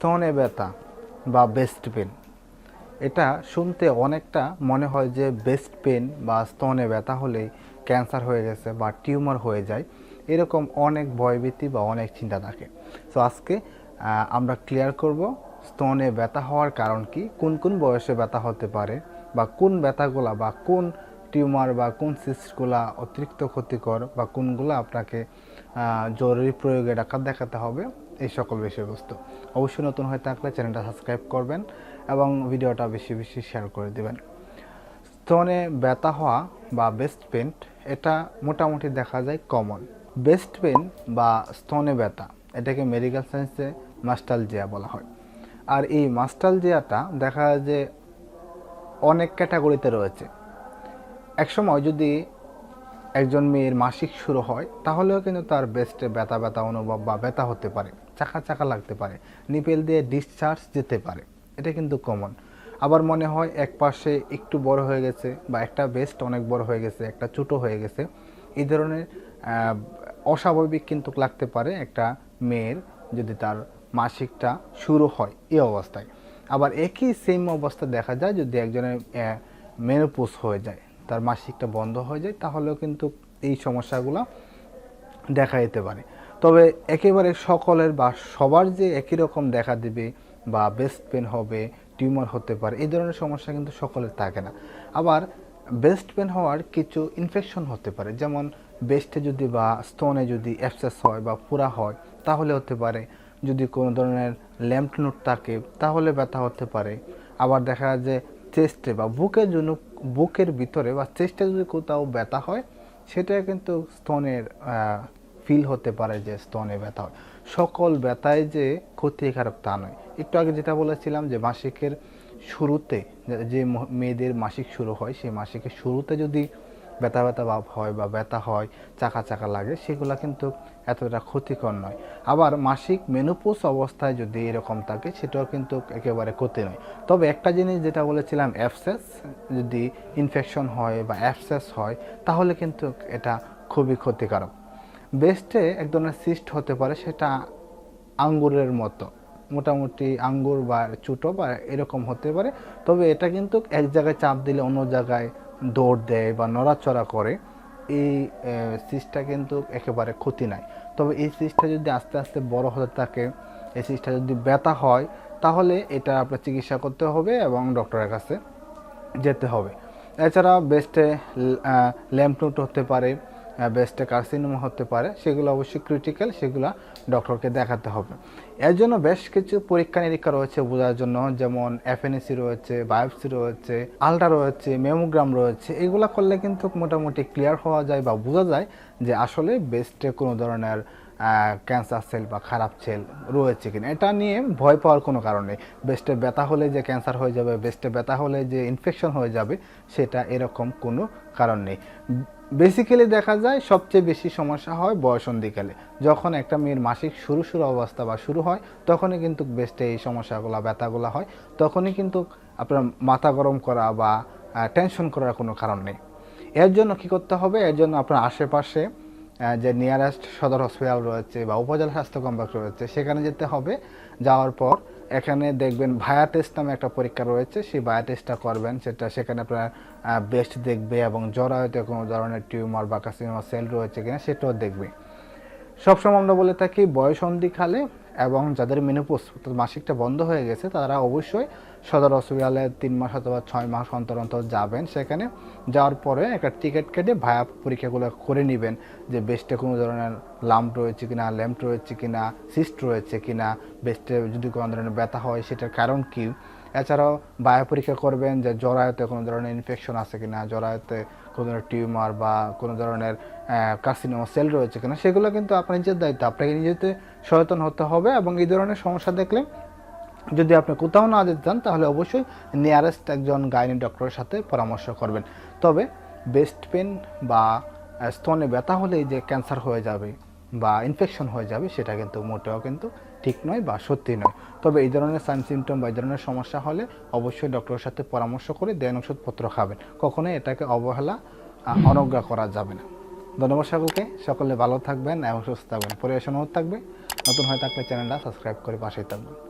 স্তনে ব্যথা বা best pen এটা শুনতে অনেকটা মনে হয় যে বেস্ট পেন বা স্তনে ব্যথা হলেই ক্যান্সার হয়ে গেছে বা টিউমার হয়ে যায়। এরকম অনেক ভয়ভীতি বা অনেক চিন্তা থাকে। তো আজকে আমরা ক্লিয়ার করব স্তনে ব্যথা হওয়ার কারণ কি, কোন কোন বয়সে ব্যথা হতে পারে বা কোন ব্যথাগুলা বা কোন টিউমার বা কোন সিস্টগুলা অতিরিক্ত ক্ষতিকর বা কোনগুলো আপনাকে জরুরি প্রয়োগে ডাক্তার দেখাতে হবে, এই সকল বিষয়বস্তু। অবশ্যই নতুন হয়ে থাকলে চ্যানেলটা সাবস্ক্রাইব করবেন এবং ভিডিওটা বেশি বেশি শেয়ার করে দেবেন। স্তনে ব্যথা হওয়া বা বেস্ট পেন এটা মোটামুটি দেখা যায় কমন বেস্ট পেন বা স্তনে ব্যথা, এটাকে মেডিকেল সায়েন্সে মাস্টালজিয়া বলা হয়। আর এই মাস্টালজিয়াটা দেখা যায় যে অনেক ক্যাটাগরিতে রয়েছে। একসময় যদি একজন মেয়ের মাসিক শুরু হয়, তাহলেও কিন্তু তার বেস্টে ব্যথা ব্যথা অনুভব বা ব্যথা হতে পারে, চাকা চাকা লাগতে পারে, নিপেল দিয়ে ডিসচার্জ যেতে পারে, এটা কিন্তু কমন আবার মনে হয় এক পাশে একটু বড় হয়ে গেছে বা একটা বেস্ট অনেক বড় হয়ে গেছে, একটা ছোটো হয়ে গেছে, এই ধরনের অস্বাভাবিক কিন্তু লাগতে পারে একটা মেয়ের যদি তার মাসিকটা শুরু হয় এই অবস্থায়। আবার একই সেম অবস্থা দেখা যায় যদি একজনের মেনোপোজ হয়ে যায়। তার মাসিকটা বন্ধ হয়ে যায়, তাহলেও কিন্তু এই সমস্যাগুলো দেখা যেতে পারে। তবে একেবারে সকলের বা সবার যে একই রকম দেখা দিবে বা বেস্ট পেন হবে টিউমার হতে পারে, এই ধরনের সমস্যা কিন্তু সকলের থাকে না। আবার বেস্ট পেন হওয়ার কিছু ইনফেকশন হতে পারে, যেমন বেস্টে যদি বা স্তনে যদি অ্যাপসেস হয় বা পুরা হয়, তাহলে হতে পারে। যদি কোনো ধরনের ল্যাম্প নোট থাকে, তাহলে ব্যথা হতে পারে। আবার দেখা যায় যে চেস্টে বা বুকের জন্য বুকের ভিতরে বা চেস্টে যদি কোথাও ব্যথা হয়, সেটা কিন্তু স্তনের ফিল হতে পারে যে স্তনে ব্যথা হয়। সকল ব্যথায় যে ক্ষতিকারক তা নয়। একটু আগে যেটা বলেছিলাম যে মাসিকের শুরুতে, যে- যে মেয়েদের মাসিক শুরু হয়, সেই মাসিকের শুরুতে যদি ব্যথা ব্যথা ভাব হয় বা ব্যথা হয়, চাকা চাকা লাগে, সেগুলো কিন্তু এতটা ক্ষতিকর নয়। আবার মাসিক মেনোপোজ অবস্থায় যদি এরকম থাকে, সেটাও কিন্তু একেবারে ক্ষতি নয়। তবে একটা জিনিস যেটা বলেছিলাম অ্যাপসেস যদি ইনফেকশন হয় বা অ্যাপসেস হয়, তাহলে কিন্তু এটা খুবই ক্ষতিকারক। বেস্টে এক ধরনের সিস্ট হতে পারে, সেটা আঙ্গুরের মতো। মোটামুটি আঙ্গুর বা ছোটো বা এরকম হতে পারে, তবে এটা কিন্তু এক জায়গায় চাপ দিলে অন্য জায়গায় দৌড় দেয় বা নড়াচড়া করে, এই সিস্টটা কিন্তু একেবারে ক্ষতি নাই। তবে এই সিস্টটা যদি আস্তে আস্তে বড় হতে থাকে, এই সিস্টটা যদি ব্যথা হয়, তাহলে এটা আপনার চিকিৎসা করতে হবে এবং ডক্টরের কাছে যেতে হবে। এছাড়া বেস্টে ল্যাম্পনোট হতে পারে বেস্টে কার্সিনোমা হতে পারে, সেগুলো অবশ্যই ক্রিটিক্যাল সেগুলো ডক্টরকে দেখাতে হবে। এর জন্য বেশ কিছু পরীক্ষা নিরীক্ষা রয়েছে বোঝার জন্য, যেমন এফএনএসি রয়েছে বায়োপসি রয়েছে আলট্রা রয়েছে মেমোগ্রাম রয়েছে, এগুলো করলে কিন্তু মোটামুটি ক্লিয়ার হওয়া যায় বা বোঝা যায় যে আসলে বেস্টে কোনো ধরনের ক্যান্সার সেল বা খারাপ সেল রয়েছে কিনা। এটা নিয়ে ভয় পাওয়ার কোনো কারণ নেই। বেস্টে ব্যথা হলে যে ক্যান্সার হয়ে যাবে বেস্টে ব্যথা হলে যে ইনফেকশন হয়ে যাবে, সেটা এরকম কোনো কারণ নেই। বেসিক্যালি দেখা যায় সবচেয়ে বেশি সমস্যা হয় বয়সন্ধিকালে। যখন একটা মেয়ের মাসিক শুরু শুরু অবস্থা বা শুরু হয়, তখনই কিন্তু বেস্টে এই সমস্যাগুলো, ব্যথাগুলো হয়। তখনই কিন্তু আপনার মাথা গরম করা বা টেনশন করার কোনো কারণ নেই। এর জন্য কি করতে হবে? এর জন্য আপনার আশেপাশে যে নিয়ারেস্ট সদর হসপিটাল রয়েছে বা উপজেলা স্বাস্থ্য কমপ্লেক্স রয়েছে, সেখানে যেতে হবে। যাওয়ার পর এখানে দেখবেন ভায়া টেস্ট নামে একটা পরীক্ষা রয়েছে, সেই ভায়া টেস্টটা করবেন। সেটা সেখানে আপনার বেস্ট দেখবে এবং জরায়ুতে কোনো ধরনের টিউমার বা কাসিনোমা সেল রয়েছে কিনা সেটাও দেখবে। সবসময় আমরা বলে থাকি বয়সন্ধিকালে এবং যাদের মেনোপোজ অর্থাৎ মাসিকটা বন্ধ হয়ে গেছে, তারা অবশ্যই সদর হসপিটালে তিন মাস অথবা ছয় মাস অন্তর অন্তর যাবেন। সেখানে যাওয়ার পরে একটা টিকিট কেটে ভায়া পরীক্ষাগুলো করে নেবেন যে বেস্টে কোনো ধরনের লাম্প রয়েছে কিনা ল্যাম্প রয়েছে কিনা সিস্ট রয়েছে কিনা বেস্টে যদি কোনো ধরনের ব্যথা হয় সেটার কারণ কী? এছাড়াও বায়ো পরীক্ষা করবেন যে জরায়ুতে কোনো ধরনের ইনফেকশন আছে কি না জরায়ুতে কোনো ধরনের টিউমার বা কোনো ধরনের কার্সিনোমা সেল রয়েছে কিনা, সেগুলো কিন্তু আপনার নিজের দায়িত্ব। আপনাকে নিজেতে সচেতন হতে হবে এবং এই ধরনের সমস্যা দেখলে যদি আপনি কোথাও না যেতে চান, তাহলে অবশ্যই নিয়ারেস্ট একজন গাইনি ডক্টরের সাথে পরামর্শ করবেন। তবে বেস্ট পেন বা স্তনে ব্যথা হলেই যে ক্যান্সার হয়ে যাবে বা ইনফেকশন হয়ে যাবে, সেটা কিন্তু মোটেও কিন্তু ঠিক নয় বা সত্যি নয়। তবে এই ধরনের সাইন সিমটম বা এই ধরনের সমস্যা হলে অবশ্যই ডক্টরের সাথে পরামর্শ করে দেন ওষুধপত্র খাবেন। কখনোই এটাকে অবহেলা অনজ্ঞা করা যাবে না। ধন্যবাদ সকলকে সকলে ভালো থাকবেন এবং সুস্থ থাকবেন। পরিবেশন থাকবে। নতুন হয়ে থাকলে চ্যানেলটা সাবস্ক্রাইব করে পাশেই থাকবেন।